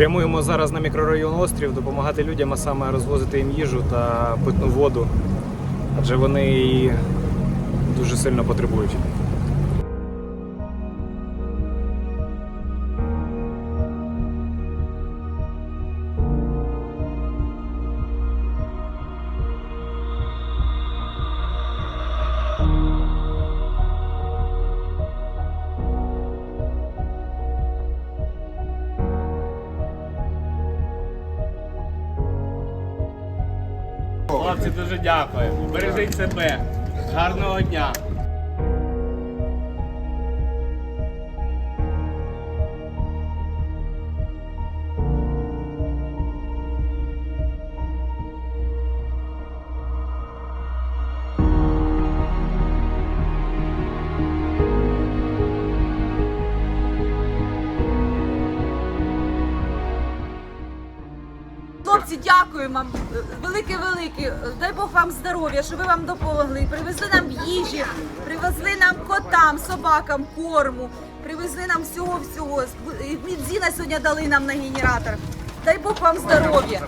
Прямуємо зараз на мікрорайон Острів допомагати людям, а саме розвозити їм їжу та питну воду, адже вони її дуже сильно потребують. Хлопці, дуже дякую. Бережіть себе. Гарного дня. Хлопці, дякую вам. Велике велике. Дай Бог вам здоров'я, що ви вам допомогли. Привезли нам їжі, привезли нам котам, собакам, корму, привезли нам всього всього. Медзіна сьогодні дали нам на генератор. Дай Бог вам здоров'я.